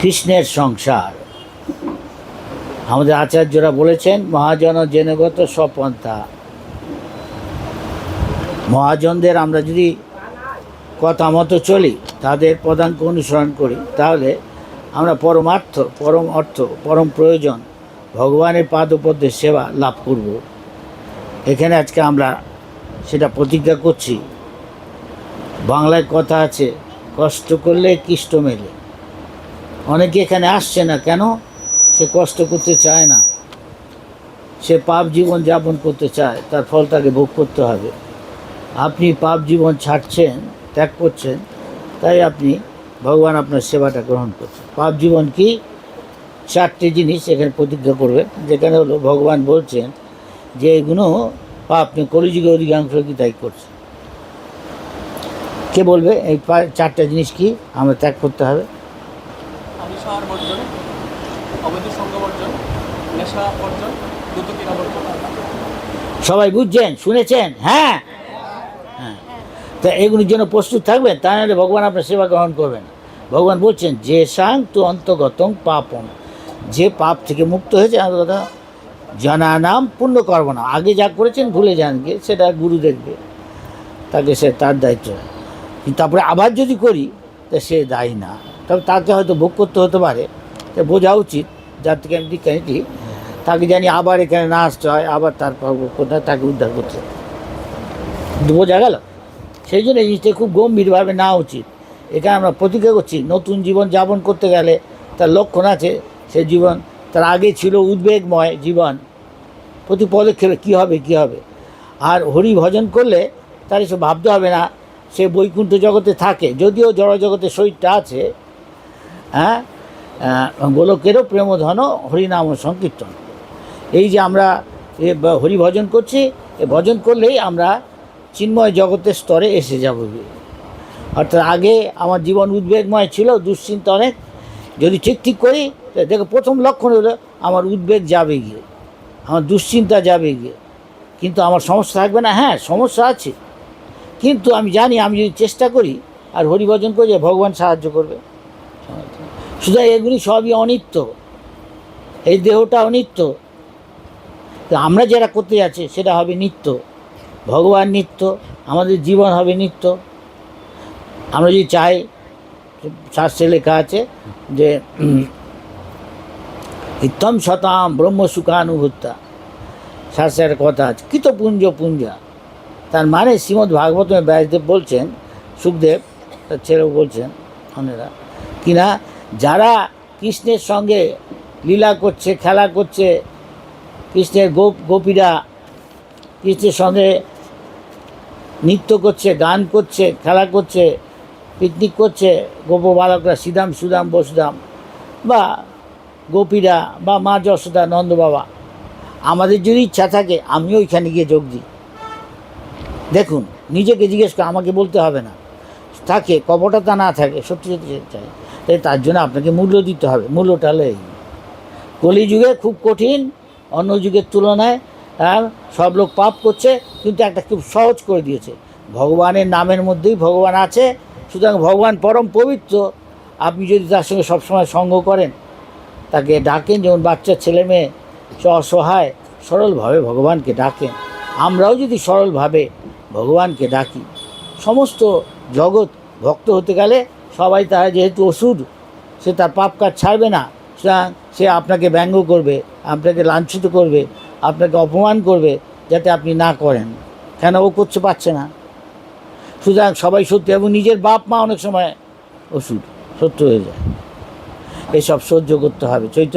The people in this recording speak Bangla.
কৃষ্ণের সংসার। আমাদের আচার্যরা বলেছেন, মহাজন জেনগত স্বপন্থা মহাজনদের আমরা যদি কথা মতো চলি, তাদের পদাঙ্ক অনুসরণ করি, তাহলে আমরা পরমার্থ, পরম অর্থ, পরম প্রয়োজন, ভগবানের পাদপদ্মের সেবা লাভ করব। এখানে আজকে আমরা সেটা প্রতিজ্ঞা করছি। বাংলায় কথা আছে, কষ্ট করলে কৃষ্ট মেলে। অনেকে এখানে আসছে না, কেন? সে কষ্ট করতে চায় না। সে পাপ জীবন যাপন করতে চায়, তার ফল তাকে ভোগ করতে হবে। আপনি পাপ জীবন ছাড়ছেন, ত্যাগ করছেন, তাই আপনি ভগবান আপনার সেবাটা গ্রহণ করছেন। পাপ জীবন কি? চারটে জিনিস এখানে প্রতিজ্ঞা করবেন। যেখানে হলো ভগবান বলছেন যে এগুলো আপনি কলিযুগে অধিকাংশ কি তাই করছেন কে বলবে? এই চারটা জিনিস কি? আমরা ত্যাগ করতে হবে। আমিষাহার বর্জন, অবৈধ সঙ্গ বর্জন, নেশা বর্জন দ্রুত ক্রীড়া বর্জন। সবাই বুঝছেন? শুনেছেন? হ্যাঁ? হ্যাঁ। তা এগুলির জন্য প্রস্তুত থাকবেন, তা নাহলে ভগবান আপনার সেবা গ্রহণ করবেন। ভগবান বলছেন, যে সাং তু অন্তগতং পাপম। যে পাপ থেকে মুক্ত হয়েছে অন্তগত জানা নাম পুণ্য কর্ম না। আগে যা করেছেন ভুলে যান গিয়ে সেটা গুরু দেখবে, তাকে সে তার দায়িত্ব। তারপরে আবার যদি করি, তা সে দায়ী না। তবে তাকে হয়তো ভোগ করতে হতে পারে। বোঝা উচিত যার থেকে আমি নিচ্ছি তাকে জানি আবার এখানে না আসতে হয়, আবার তার কোথায় তাকে উদ্ধার করতে। বোঝা গেল। সেই জন্য এই জিনিসটা খুব গম্ভীরভাবে নেওয়া উচিত। এখানে আমরা প্রতিজ্ঞা করছি, নতুন জীবন যাপন করতে গেলে তার লক্ষণ আছে, সে জীবন তার আগে ছিল উদ্বেগময় জীবন। প্রতি পদক্ষেপে কী হবে কী হবে? আর হরি ভজন করলে তার এসব ভাবতে হবে না, সে বৈকুণ্ঠ জগতে থাকে, যদিও জড় জগতে শরীরটা আছে হ্যাঁ? গোলকেরও প্রেমধন হরিনাম ও সংকীর্তন। এই যে আমরা হরি ভজন করছি, এ ভজন করলেই আমরা চিন্ময় জগতের স্তরে এসে যাব। অর্থাৎ আগে আমার জীবন উদ্বেগময় ছিল, দুশ্চিন্তা অনেক। যদি ঠিক ঠিক করি দেখো প্রথম লক্ষণ হলো আমার উদ্বেগ যাবে গিয়ে, আমার দুশ্চিন্তা যাবে গিয়ে। কিন্তু আমার সমস্যা থাকবে না হ্যাঁ সমস্যা আছে। কিন্তু আমি জানি, আমি যদি চেষ্টা করি আর হরিভজন করি ভগবান সাহায্য করবে। শুধু এগুলি সবই অনিত্য। এই দেহটা অনিত্য। আমরা যেটা করতে যাচ্ছি, সেটা হবে নিত্য। ভগবান নিত্য, আমাদের জীবন হবে নিত্য। আমরা যদি চাই শাস্ত্রে লেখা আছে যে ইত্তম শতাম ব্রহ্ম সুখানুভূতা শাস্ত্রে একটা কথা আছে। কৃতপুঞ্জ পুঞ্জা। তার মানে শ্রীমদ্ ভাগবতমে ব্যাসদেব বলছেন, সুখদেব, তার ছেলেও বলছেন অনেরা কিনা যারা কৃষ্ণের সঙ্গে লীলা করছে, খেলা করছে, কৃষ্ণের গোপ, গোপীরা কৃষ্ণের সঙ্গে নৃত্য করছে, গান করছে, খেলা করছে পিকনিক করছে গোপ বালকরা শ্রীদাম সুদাম বসুদাম বা গোপীরা বা মা যশোদা, নন্দ বাবা, আমাদের যদি ইচ্ছা থাকে, আমিও ওইখানে গিয়ে যোগ দিই। দেখুন, নিজেকে জিজ্ঞেস করে আমাকে বলতে হবে না। থাকে কপটতা না থাকে সত্যি সত্যি চাই তাই তার জন্য আপনাকে মূল্য দিতে হবে মূল্যটা হলো কলিযুগে খুব কঠিন অন্য যুগের তুলনায় হ্যাঁ, সব লোক পাপ করছে কিন্তু একটা খুব সহজ করে দিয়েছে। ভগবানের নামের মধ্যেই ভগবান আছে সুতরাং ভগবান পরম পবিত্র। আপনি যদি তার সঙ্গে সবসময় সঙ্গ করেন তাকে ডাকেন যেমন বাচ্চা ছেলে মেয়ে অসহায় সরলভাবে ভগবানকে ডাকেন। আমরাও যদি সরলভাবে ভগবানকে ডাকি সমস্ত জগৎ ভক্ত হতে গেলে সবাই তারা যেহেতু ওষুধ, সে তার পাপ কাজ ছাড়বে না। সুতরাং সে আপনাকে ব্যঙ্গ করবে, আপনাকে লাঞ্ছিত করবে, আপনাকে অপমান করবে যাতে আপনি না করেন। কেন? ও করতে পারছে না। সুতরাং সবাই সত্যি, এবং নিজের বাপ মা অনেক সময় ওষুধ সত্য হয়ে যায়। এসব সহ্য করতে হবে। চৈতন্য